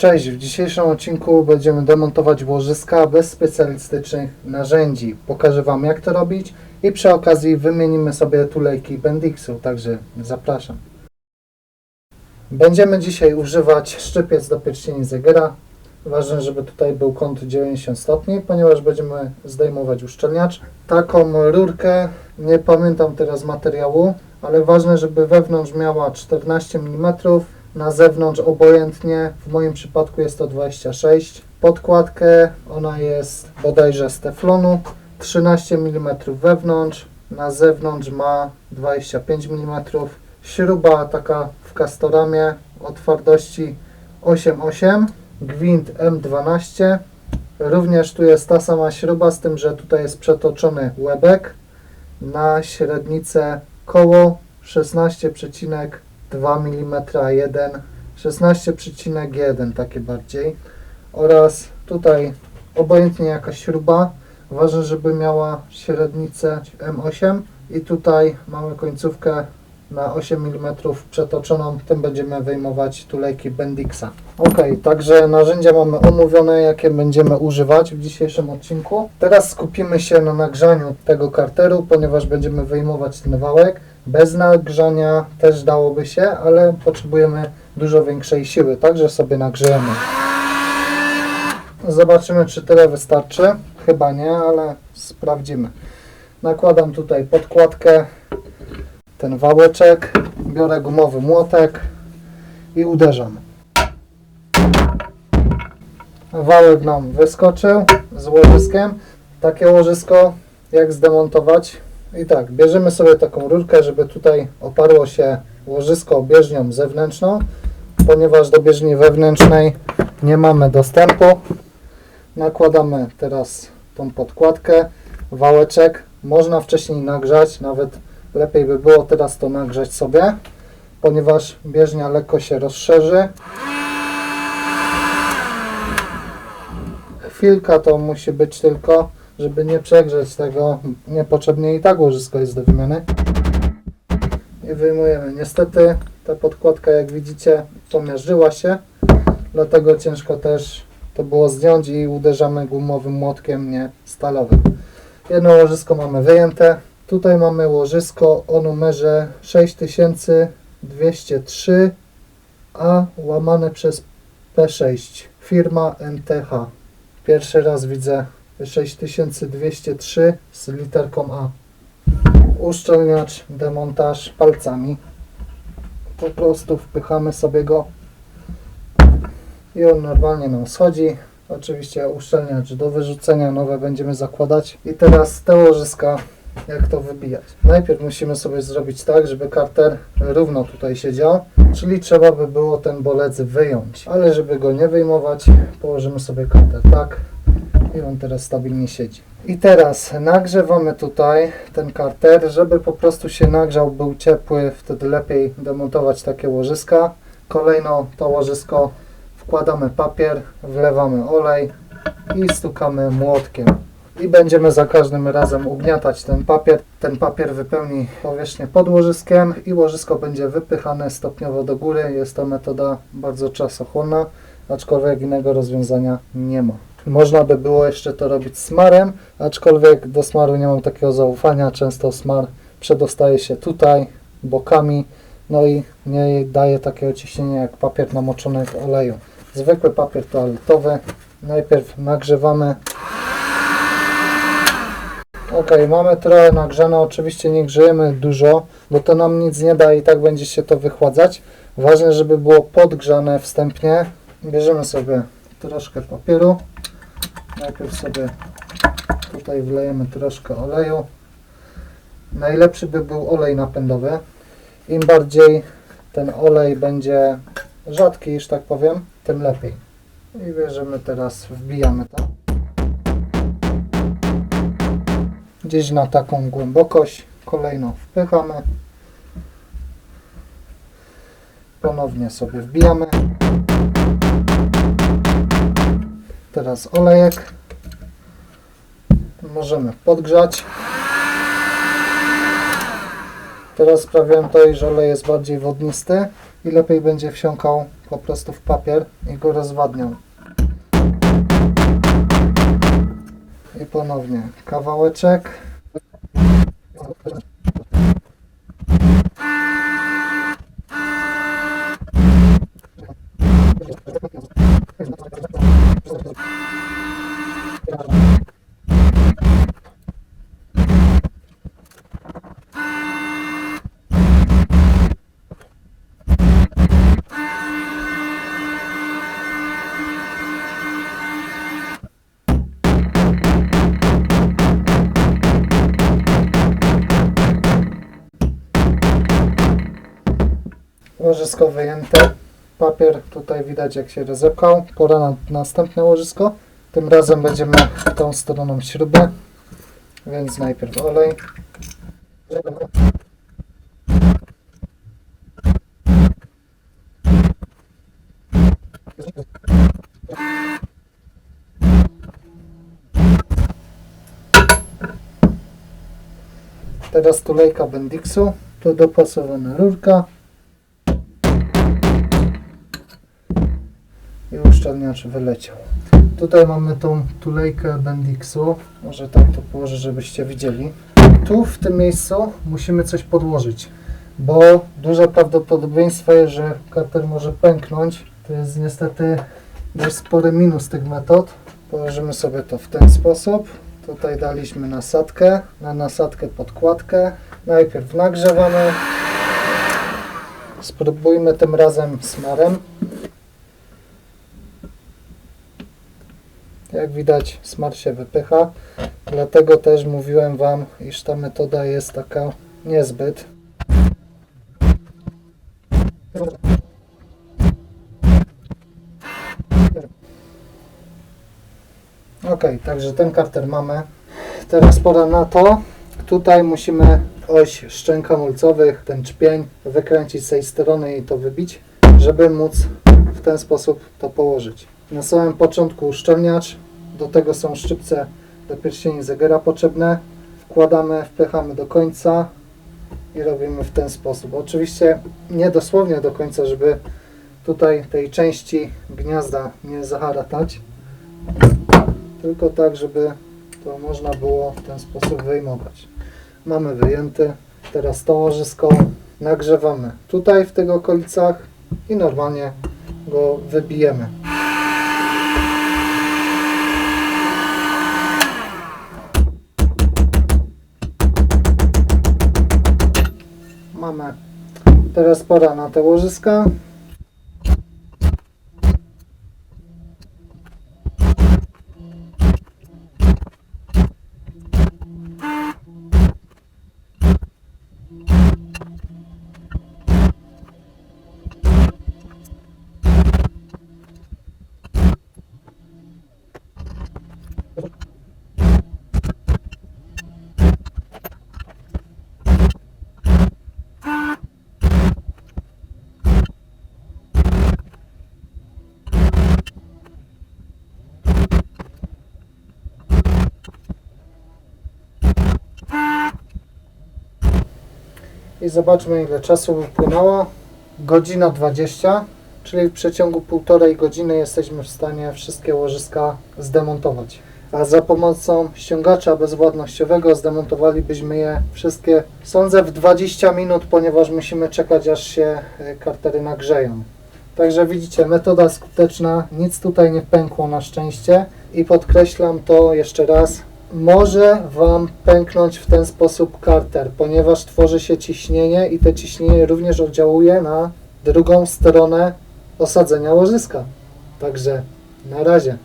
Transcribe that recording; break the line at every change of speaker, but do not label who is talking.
Cześć, w dzisiejszym odcinku będziemy demontować łożyska bez specjalistycznych narzędzi. Pokażę Wam jak to robić i przy okazji wymienimy sobie tulejki Bendixu, także zapraszam. Będziemy dzisiaj używać szczypiec do pierścieni Zegera. Ważne, żeby tutaj był kąt 90 stopni, ponieważ będziemy zdejmować uszczelniacz. Taką rurkę, nie pamiętam teraz materiału, ale ważne, żeby wewnątrz miała 14 mm, na zewnątrz obojętnie, w moim przypadku jest to 26. Podkładkę, ona jest bodajże z teflonu, 13 mm wewnątrz, na zewnątrz ma 25 mm. Śruba taka w kastoramie o twardości 8,8, gwint M12. Również tu jest ta sama śruba, z tym, że tutaj jest przetoczony łebek na średnicę koło 16,2 mm 1, 16,1 takie bardziej oraz tutaj obojętnie jakaś śruba, ważne żeby miała średnicę M8 i tutaj mamy końcówkę na 8 mm przetoczoną, tym będziemy wyjmować tulejki Bendixa. Ok, także narzędzia mamy omówione, jakie będziemy używać w dzisiejszym odcinku. Teraz skupimy się na nagrzaniu tego karteru, ponieważ będziemy wyjmować ten wałek. Bez nagrzania też dałoby się, ale potrzebujemy dużo większej siły, także sobie nagrzejemy. Zobaczymy, czy tyle wystarczy. Chyba nie, ale sprawdzimy. Nakładam tutaj podkładkę, ten wałeczek, biorę gumowy młotek i uderzam. Wałek nam wyskoczył z łożyskiem. Takie łożysko jak zdemontować? I tak, bierzemy sobie taką rurkę, żeby tutaj oparło się łożysko bieżnią zewnętrzną, ponieważ do bieżni wewnętrznej nie mamy dostępu. Nakładamy teraz tą podkładkę, wałeczek. Można wcześniej nagrzać, nawet lepiej by było teraz to nagrzać sobie, ponieważ bieżnia lekko się rozszerzy. Chwilka to musi być tylko, żeby nie przegrzeć tego niepotrzebnie i tak łożysko jest do wymiany. I wyjmujemy. Niestety ta podkładka, jak widzicie, pomiażdżyła się, dlatego ciężko też to było zdjąć i uderzamy gumowym młotkiem, nie stalowym. Jedno łożysko mamy wyjęte. Tutaj mamy łożysko o numerze 6203 a łamane przez P6. Firma NTH. Pierwszy raz widzę 6203 z literką A. Uszczelniacz, demontaż palcami. Po prostu wpychamy sobie go i on normalnie nam schodzi. Oczywiście uszczelniacz do wyrzucenia, nowe będziemy zakładać. I teraz te łożyska, jak to wybijać. Najpierw musimy sobie zrobić tak, żeby karter równo tutaj siedział, czyli trzeba by było ten bolec wyjąć. Ale żeby go nie wyjmować, położymy sobie karter tak i on teraz stabilnie siedzi. I teraz nagrzewamy tutaj ten karter, żeby po prostu się nagrzał, był ciepły, wtedy lepiej demontować takie łożyska. Kolejno to łożysko wkładamy papier, wlewamy olej i stukamy młotkiem. I będziemy za każdym razem ugniatać ten papier. Ten papier wypełni powierzchnię pod łożyskiem i łożysko będzie wypychane stopniowo do góry. Jest to metoda bardzo czasochłonna, aczkolwiek innego rozwiązania nie ma. Można by było jeszcze to robić smarem, aczkolwiek do smaru nie mam takiego zaufania. Często smar przedostaje się tutaj, bokami, no i nie daje takiego ciśnienia jak papier namoczony w oleju. Zwykły papier toaletowy. Najpierw nagrzewamy. Ok, mamy trochę nagrzane. Oczywiście nie grzejemy dużo, bo to nam nic nie da i tak będzie się to wychładzać. Ważne, żeby było podgrzane wstępnie. Bierzemy sobie troszkę papieru. Najpierw sobie tutaj wlejemy troszkę oleju. Najlepszy by był olej napędowy. Im bardziej ten olej będzie rzadki, że tak powiem, tym lepiej. I bierzemy teraz, wbijamy to. Gdzieś na taką głębokość. Kolejno wpychamy. Ponownie sobie wbijamy. Teraz olejek. Możemy podgrzać. Teraz sprawiam to, iż olej jest bardziej wodnisty i lepiej będzie wsiąkał po prostu w papier i go rozwadniał. I ponownie kawałeczek. Łożysko wyjęte. Papier tutaj widać jak się rozepchał. Pora na następne łożysko. Tym razem będziemy tą stroną śruby. Więc najpierw olej. Teraz tulejka Bendixu. Tu dopasowana rurka. Uszczelniacz wyleciał. Tutaj mamy tą tulejkę Bendixu. Może tak to położę, żebyście widzieli. Tu w tym miejscu musimy coś podłożyć, bo duże prawdopodobieństwo jest, że karter może pęknąć. To jest niestety dość spory minus tych metod. Położymy sobie to w ten sposób. Tutaj daliśmy nasadkę, na nasadkę podkładkę. Najpierw nagrzewamy. Spróbujmy tym razem smarem. Jak widać smar się wypycha, dlatego też mówiłem Wam, iż ta metoda jest taka niezbyt. Ok, także ten karter mamy. Teraz pora na to. Tutaj musimy oś szczęk hamulcowych, ten czpień, wykręcić z tej strony i to wybić, żeby móc w ten sposób to położyć. Na samym początku uszczelniacz, do tego są szczypce do pierścieni zegara potrzebne. Wkładamy, wpychamy do końca i robimy w ten sposób. Oczywiście nie dosłownie do końca, żeby tutaj tej części gniazda nie zaharatać, tylko tak, żeby to można było w ten sposób wyjmować. Mamy wyjęty, teraz to łożysko nagrzewamy tutaj w tych okolicach i normalnie go wybijemy. Mamy teraz pora na te łożyska. I zobaczmy ile czasu upłynęło. Godzina 20, czyli w przeciągu półtorej godziny jesteśmy w stanie wszystkie łożyska zdemontować. A za pomocą ściągacza bezwładnościowego zdemontowalibyśmy je wszystkie, sądzę, w 20 minut, ponieważ musimy czekać aż się e, kartery nagrzeją. Także widzicie, metoda skuteczna, nic tutaj nie pękło na szczęście i podkreślam to jeszcze raz, może Wam pęknąć w ten sposób karter, ponieważ tworzy się ciśnienie i to ciśnienie również oddziałuje na drugą stronę osadzenia łożyska. Także na razie.